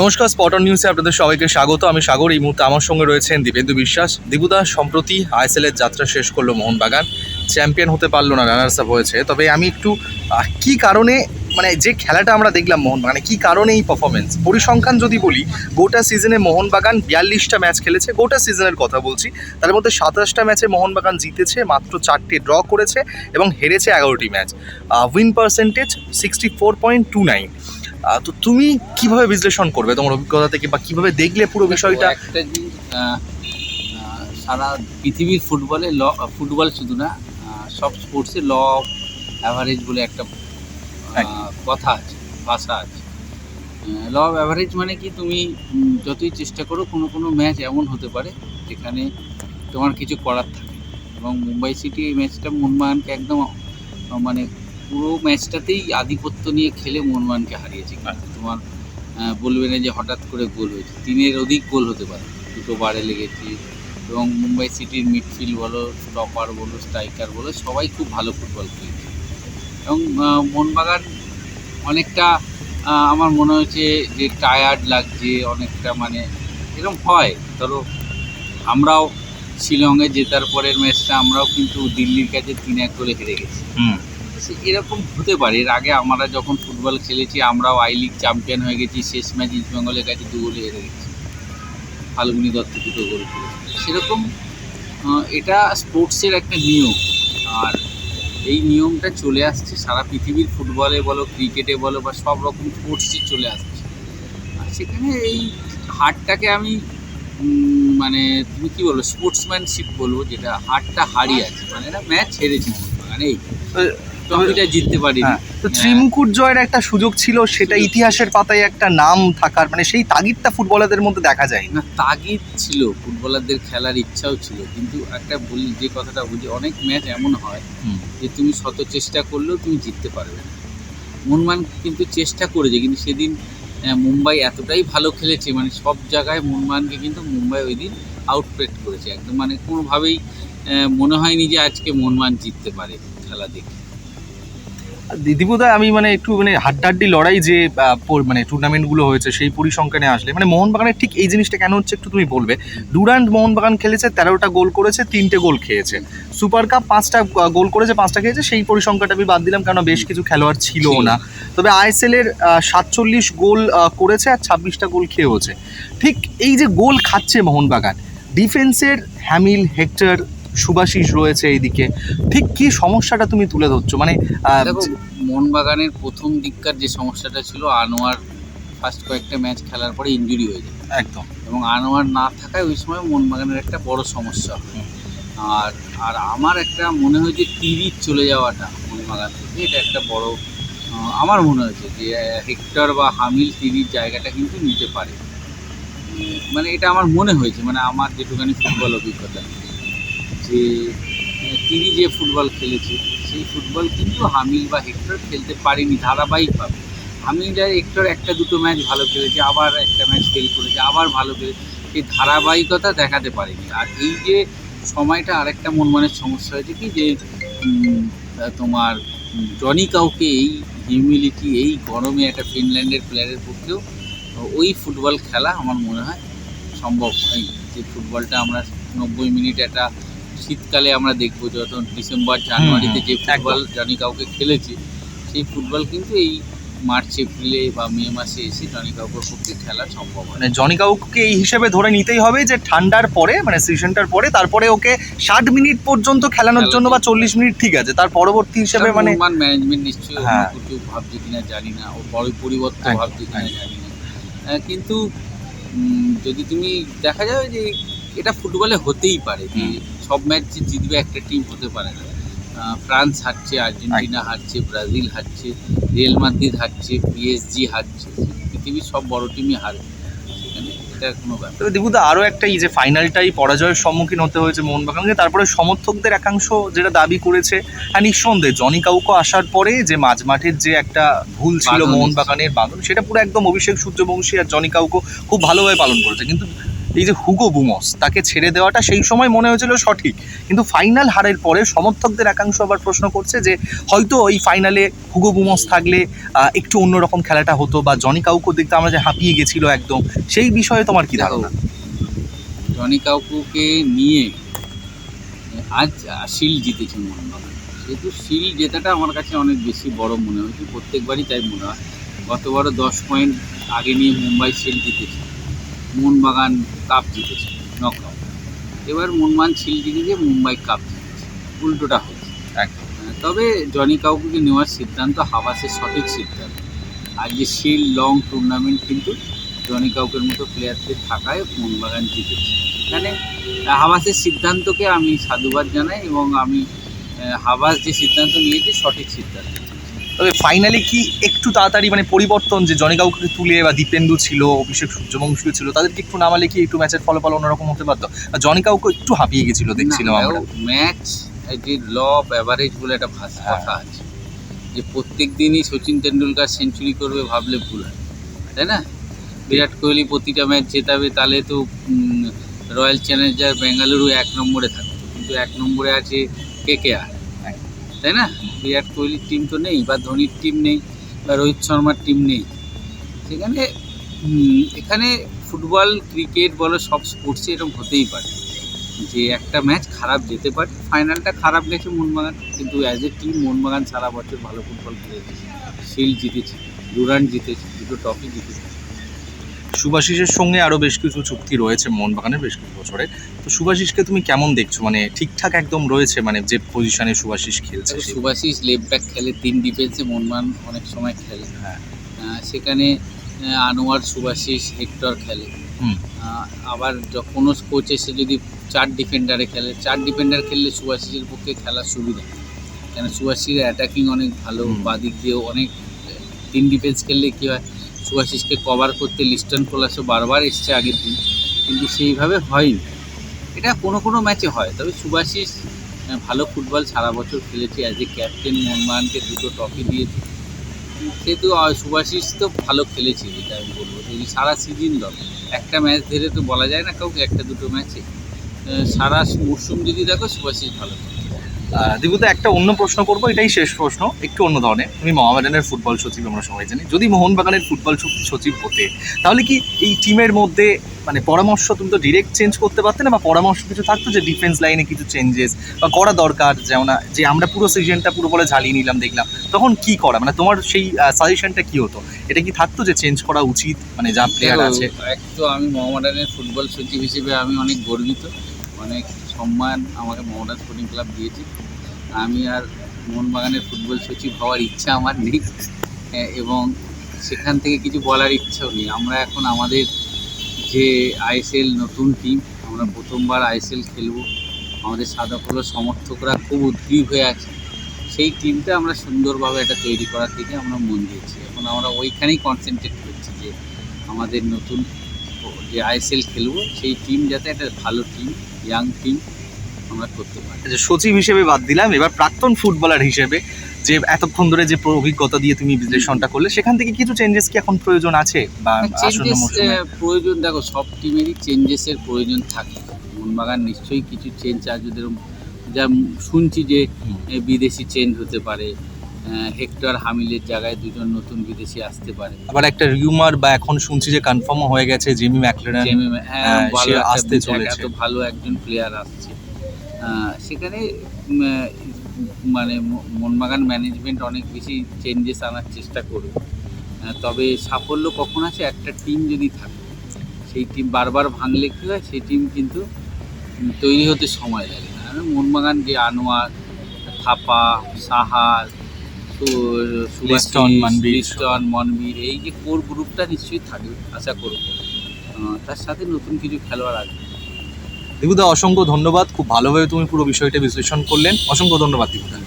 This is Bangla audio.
নমস্কার স্পটন নিউজে আপনাদের সবাইকে স্বাগত। আমি সাগর, এই মুহূর্তে আমার সঙ্গে রয়েছেন দীপেন্দু বিশ্বাস। দীপুদা, সম্প্রতি আইএসএল এর যাত্রা শেষ করল মোহনবাগান। চ্যাম্পিয়ন হতে পারল না রানার্স আপ হয়েছে। তবে আমি একটু কি কারণে মানে যে খেলাটা আমরা দেখলাম মোহনবাগানে, কি কারণে এই পারফরমেন্স পরিসংখ্যান যদি বলি, গোটা সিজনে মোহনবাগান বিয়াল্লিশটা ম্যাচ খেলেছে। গোটা সিজনের কথা বলছি। তার মধ্যে সাতাশটা ম্যাচে মোহনবাগান জিতেছে, মাত্র চারটে ড্র করেছে এবং হেরেছে এগারোটি match win percentage sixty four point two nine তো তুমি কীভাবে বিশ্লেষণ করবে তোমার অভিজ্ঞতা থেকে বা কীভাবে দেখলে পুরো বিষয়টা? একটা জিনিস সারা পৃথিবীর ফুটবলে ল ফুটবল শুধু না সব স্পোর্টসে ল অফ অ্যাভারেজ বলে একটা কথা আছে ভাষা আছে। ল অফ অ্যাভারেজ মানে কি? তুমি যতই চেষ্টা করো কোনো কোনো ম্যাচ এমন হতে পারে যেখানে তোমার কিছু করার থাকে। এবং মুম্বাই সিটি এই ম্যাচটা মোহনবাগানকে একদম মানে পুরো ম্যাচটাতেই আধিপত্য নিয়ে খেলে মোহনবাগানকে হারিয়েছে। কিন্তু তোমার বলবে না যে হঠাৎ করে গোল হয়েছে। তিনের অধিক গোল হতে পারে। দুটো বারে লেগেছে। এবং মুম্বাই সিটির মিডফিল্ড বলো স্টপার বলো স্ট্রাইকার বলো সবাই খুব ভালো ফুটবল খেলছে। এবং আহ, মোহনবাগান অনেকটা আমার মনে হয়েছে যে টায়ার্ড লাগছে অনেকটা মানে এরকম হয়। ধরো আমরাও শিলংয়ে জেতার পরের ম্যাচটা আমরাও কিন্তু দিল্লির কাছে তিন এক গোলে হেরে গেছি। এরকম হতে পারে। এর আগে আমরা যখন ফুটবল খেলেছি, আমরাও আই লিগ চ্যাম্পিয়ন হয়ে গেছি, শেষ ম্যাচ ইস্ট বেঙ্গলের কাছে দু গোলে হেরে গেছি। ফাল্গুনি দত্ত দুটো গোল সেরকম এটা স্পোর্টসের একটা নিয়ম। আর এই নিয়মটা চলে আসছে সারা পৃথিবীর ফুটবলে বলো, ক্রিকেটে বলো, বা সব রকম স্পোর্টসে চলে আসছে। আর সেখানে এই হারটাকে আমি মানে তুমি কি বলব, স্পোর্টসম্যানশিপ বলব, যেটা হারটা হারিয়ে আছে। মানে না ম্যাচ হেরেছে। মানে ট্রফিটা জিততে পারিনি। হ্যাঁ তো ত্রিমুকুট জয়ের একটা সুযোগ ছিল সেটা ইতিহাসের পাতায় একটা নাম থাকার মানে সেই তাগিদটা ফুটবলারদের মধ্যে দেখা যায় না তাগিদ ছিল ফুটবলারদের খেলার ইচ্ছাও ছিল কিন্তু একটা বলি যে কথাটা বুঝি অনেক ম্যাচ এমন হয় যে তুমি শত চেষ্টা করলেও তুমি জিততে পারবে না। মোহনবাগান কিন্তু চেষ্টা করেছে কিন্তু সেদিন মুম্বাই এতটাই ভালো খেলেছে মানে সব জায়গায় মোহনবাগানকে কিন্তু মুম্বাই ওই দিন আউটপ্রেট করেছে। একদম মানে কোনোভাবেই মনে হয়নি যে আজকে মোহনবাগান জিততে পারে খেলা দেখে। দীপুদা আমি মানে একটু মানে হাড্ডাহাড্ডি লড়াই যে মানে টুর্নামেন্টগুলো হয়েছে সেই পরিসংখ্যানে আসলে। মানে মোহনবাগানের ঠিক এই জিনিসটা কেন হচ্ছে একটু তুমি বলবে? ডুরান্ড মোহনবাগান খেলেছে তেরোটা গোল করেছে তিনটে গোল খেয়েছে। সুপার কাপ পাঁচটা গোল করেছে পাঁচটা খেয়েছে সেই পরিসংখ্যাটা আমি বাদ দিলাম কেন বেশ কিছু খেলোয়াড় ছিল। না। তবে আইএসএল এর সাতচল্লিশ গোল করেছে আর ছাব্বিশটা গোল খেয়েওছে। ঠিক এই যে গোল খাচ্ছে মোহনবাগান ডিফেন্সের হ্যামিল হেক্টর সুভাশিস রয়েছে এইদিকে। ঠিক কি সমস্যাটা তুমি তুলে ধরছো? মানে মোহনবাগানের প্রথম দিককার যে সমস্যাটা ছিল আনোয়ার ফার্স্ট কয়েকটা ম্যাচ খেলার পরে ইনজুরি হয়ে যায়। একদম। এবং আনোয়ার না থাকায় ওই সময় মোহনবাগানের একটা বড় সমস্যা। আর আর আমার একটা মনে হয়েছে তিরিশ চলে যাওয়াটা মোহনবাগান থেকে এটা একটা বড় আমার মনে হয়েছে যে হেক্টর বা হামিল তিরির জায়গাটা কিন্তু নিতে পারে। মানে এটা আমার মনে হয়েছে মানে আমার যেটুখানি ফুটবল অভিজ্ঞতা। যে তিনি যে ফুটবল খেলেছে, সেই ফুটবল কিন্তু হামিল বা হেক্টর খেলতে পারেনি ধারাবাহিকভাবে। হামিল আর হেক্টর একটা দুটো ম্যাচ ভালো খেলেছে, আবার একটা ম্যাচ ফেল করেছে, আবার ভালো খেলেছে। এই ধারাবাহিকতা দেখাতে পারেনি। আর এই যে সময়টা আরেকটা মন মনের সমস্যা হয়েছে কি যে তোমার জনি কাউকে এই হিউমিলিটি এই গরমে একটা ফিনল্যান্ডের প্লেয়ারের পক্ষেও ওই ফুটবল খেলা আমার মনে হয় সম্ভব হয়নি। যে ফুটবলটা আমরা নব্বই মিনিট একটা শীতকালে আমরা দেখব যখন ডিসেম্বর জানুয়ারিতে যে ফুটবল জনি কাউকে খেলেছে সেই ফুটবল কিন্তু এই মার্চ এপ্রিলে বা মে মাসে এসে জনি কাউকের পক্ষে খেলা সম্ভব মানে জনি কাউকে এই হিসেবে ধরে নিতেই হবে যে ঠান্ডার পরে মানে সিজনটার পরে তারপরে ওকে ষাট মিনিট পর্যন্ত খেলানোর জন্য বা চল্লিশ মিনিট ঠিক আছে তার পরবর্তী হিসেবে মানে ম্যানেজমেন্ট নিশ্চয়ই হ্যাঁ। কিছু ভাবছে কিনা জানি না ও বড় পরিবর্তন ভাবছে কিনা। জানি না কিন্তু যদি তুমি দেখা যাবে যে এটা ফুটবলে হতেই পারে যে। সব ম্যাচ যে জিতবে একটা টিম হতে পারে না। ফ্রান্স হারছে আর্জেন্টিনা হারছে ব্রাজিল হারছে রিয়েল মাদ্রিদ হারছে পিএসজি হারছে। পৃথিবীর সব বড় টিমই হারে। সেখানে এটা কোনো তবে দীপুদা আরও একটা এই যে ফাইনালটাই পরাজয়ের সম্মুখীন হতে হয়েছে মোহনবাগানকে তারপরে সমর্থকদের একাংশ যেটা দাবি করেছে আর নিঃসন্দেহে জনি কাউকে আসার পরে যে মাঝমাঠের যে একটা ভুল ছিল মোহনবাগানের বাঁধন সেটা পুরো একদম অভিষেক সূর্যবংশী আর জনি কাউকে খুব ভালোভাবে পালন করেছে। কিন্তু এই যে হুগো বুমস, তাকে ছেড়ে দেওয়াটা সেই সময় মনে হয়েছিল সঠিক। কিন্তু ফাইনাল হারের পরে সমর্থকদের একাংশ আবার প্রশ্ন করছে যে, হয়তো ওই ফাইনালে হুগো বুমস থাকলে একটু অন্যরকম খেলাটা হতো বা জনি কাউকে দেখতে আমরা যে হাঁপিয়ে গেছিল একদম, সেই বিষয়ে তোমার কি ধারণা? জনি কাউকুকে নিয়ে, আজ শিল জিতেছে মোহনবাগান। সেহেতু শিল জেতাটা আমার কাছে অনেক বেশি বড় মনে হয়েছে, প্রত্যেকবারই তাই মনে হয়। গতবারও দশ পয়েন্ট আগে নিয়ে মুম্বাই শিল জিতেছে। মোহনবাগান কাপ জিতেছে নক এবার মোহনবাগান শিল জিতেছে মুম্বাই কাপ জিতেছে, উল্টোটা হয়েছে তবে জনি কাউকুকে নেওয়ার সিদ্ধান্ত হাবাসের সঠিক সিদ্ধান্ত। আর যে শিল লং টুর্নামেন্ট কিন্তু জনি কাউকের মতো প্লেয়ারদের থাকায় মোহনবাগান জিতেছে। এখানে হাবাসের সিদ্ধান্তকে আমি সাধুবাদ জানাই এবং আমি হাবাস যে সিদ্ধান্ত নিয়েছে সঠিক সিদ্ধান্ত। তবে ফাইনালি কি একটু তাড়াতাড়ি মানে পরিবর্তন যে জনি কাউকে তুলে বা দীপেন্দু ছিল অভিষেক সূর্যবংশী ছিল তাদেরকে একটু নামালে কি একটু ম্যাচের ফলাফল অন্যরকম হতে পারতো? আর জনি কাউকে একটু হাঁপিয়ে গেছিল দেখছিলাম আমরা। ম্যাচ যে ল অফ অ্যাভারেজ বলে একটা ভাষা হ্যাঁ। কথা আছে যে প্রত্যেক দিনই সচিন তেন্ডুলকার সেঞ্চুরি করবে ভাবলে ভুল হয় তাই না? বিরাট কোহলি প্রতিটা ম্যাচ জেতাবে তাহলে তো রয়্যাল চ্যালেঞ্জার বেঙ্গালুরু এক নম্বরে থাকতো কিন্তু এক নম্বরে আছে কে কে আর? তাই না? বিরাট কোহলির টিম তো নেই বা ধোনির টিম নেই বা রোহিত শর্মার টিম নেই। সেখানে এখানে ফুটবল ক্রিকেট বলো, সব স্পোর্টসে এরকম হতেই পারে। যে একটা ম্যাচ খারাপ যেতে পারে ফাইনালটা খারাপ গেছে মোহনবাগান, কিন্তু অ্যাজ এ টিম মোহনবাগান সারা বছর ভালো ফুটবল খেলেছে। শিল্ড জিতেছে ডুরান জিতেছে, দুটো ট্রফি জিতেছে। সুভাশিসের সঙ্গে আরও বেশ কিছু চুক্তি রয়েছে মোহনবাগানের বেশ কিছু বছরে। তো সুভাশিসকে তুমি কেমন দেখছ? মানে ঠিকঠাক একদম রয়েছে মানে যে পজিশনে সুভাশিস খেলছে তবে সে- সুভাশিস লেফট ব্যাক খেলে তিন ডিফেন্সে মোহনবাগান অনেক সময় খেলে। হ্যাঁ। সেখানে আনোয়ার সুভাশিস হেক্টর খেলে। আবার কোনো কোচ এসে যদি চার ডিফেন্ডারে খেলে চার ডিফেন্ডার খেললে সুভাশিসের পক্ষে খেলার সুবিধা। কেন? সুভাশিসের অ্যাটাকিং অনেক ভালো। বাদিক দিয়েও অনেক তিন ডিফেন্স খেললে কী হয়? সুভাশিসকে কভার করতে লিস্টন কোলাসও বারবার এসছে আগের দিন, কিন্তু সেইভাবে হয়নি। এটা কোনো কোনো ম্যাচে হয়, তবে সুভাশিস ভালো ফুটবল সারা বছর খেলেছে অ্যাজ এ ক্যাপ্টেন মোহনবাগানকে দুটো ট্রফি দিয়েছে। সেহেতু সুভাশিস তো ভালো খেলেছে, যেটা আমি বলব। যদি সারা সিজন দল, একটা ম্যাচ ধরে তো বলা যায় না কাউকে, একটা দুটো ম্যাচে সারা মরশুম যদি দেখো সুভাশিস ভালো খেলে। দীপুদা একটা অন্য প্রশ্ন করব এটাই শেষ প্রশ্ন একটু অন্য ধরনের। তুমি মোহামেডানের ফুটবল সচিব আমরা সবাই জানি। যদি মোহনবাগানের ফুটবল সচিব হতে তাহলে কি এই টিমের মধ্যে মানে পরামর্শ তুমি তো ডিরেক্ট চেঞ্জ করতে পারতে না বা পরামর্শ কিছু থাকতো যে ডিফেন্স লাইনে কিছু চেঞ্জেস বা করা দরকার যেমন যে আমরা পুরো সিজনটা পুরো বলে ঝালিয়ে নিলাম দেখলাম। তখন কি করা? মানে তোমার সেই সাজেশনটা কি হতো? এটা কি থাকতো যে চেঞ্জ করা উচিত মানে যা প্লেয়ার আছে? এক তো আমি মোহামেডানের ফুটবল সচিব হিসেবে আমি অনেক গর্বিত অনেক সম্মান আমাকে মোহামেডান স্পোর্টিং ক্লাব দিয়েছে। আমি আর মোহনবাগানের ফুটবল সচিব হওয়ার ইচ্ছা আমার নেই। এবং সেখান থেকে কিছু বলার ইচ্ছাও নেই। আমরা এখন আমাদের যে আইএসএল নতুন টিম আমরা প্রথমবার আইএসএল খেলব। আমাদের সাদা কালো সমর্থকরা খুব উদ্গ্রীব হয়ে আছে। সেই টিমটা আমরা সুন্দরভাবে এটা তৈরি করার দিকে আমরা মন দিয়েছি। এখন আমরা ওইখানেই কনসেন্ট্রেট করছি যে আমাদের নতুন যে আইএসএল খেলব সেই টিম যাতে একটা ভালো টিম ইয়াং টিম আমরা করতে পারি। যে সচিব হিসেবে বাদ দিলাম। এবার প্রাক্তন ফুটবলার হিসেবে যে এতক্ষণ ধরে যে অভিজ্ঞতা দিয়ে তুমি বিশ্লেষণটা করলে সেখান থেকে কিছু চেঞ্জেস কি এখন প্রয়োজন আছে বা চেঞ্জেস প্রয়োজন দেখো সব টিমেরই চেঞ্জেসের প্রয়োজন থাকে। মোহনবাগান নিশ্চয়ই কিছু চেঞ্জ আছে যেরকম যা শুনছি যে বিদেশি চেঞ্জ হতে পারে হেক্টর হামিলের জায়গায় দুজন নতুন বিদেশি আসতে পারে। আবার একটা রিউমার বা এখন শুনছি যে কনফার্মও হয়ে গেছে জিমি ম্যাকলেরান ভালো সে আসতে চলেছে। এত ভালো একজন প্লেয়ার আসছে। সেখানে মানে মো- মোহনবাগান ম্যানেজমেন্ট অনেক বেশি চেঞ্জেস আনার চেষ্টা করবে। তবে সাফল্য কখন আছে? একটা টিম যদি থাকে সেই টিম বারবার ভাঙলে কী হয়? সেই টিম কিন্তু তৈরি হতে সময় লাগে না। আর মোহনবাগান যে আনোয়ার থাপা সাহার লিস্টন, মনবীর, লিস্টন মনবীর এই যে কোর গ্রুপটা নিশ্চয়ই থাকবে আশা করব। তার সাথে নতুন কিছু খেলোয়াড় আসবে দীপুদা অসংখ্য ধন্যবাদ। খুব ভালোভাবে তুমি পুরো বিষয়টা বিশ্লেষণ করলেন। অসংখ্য ধন্যবাদ দীপুদা।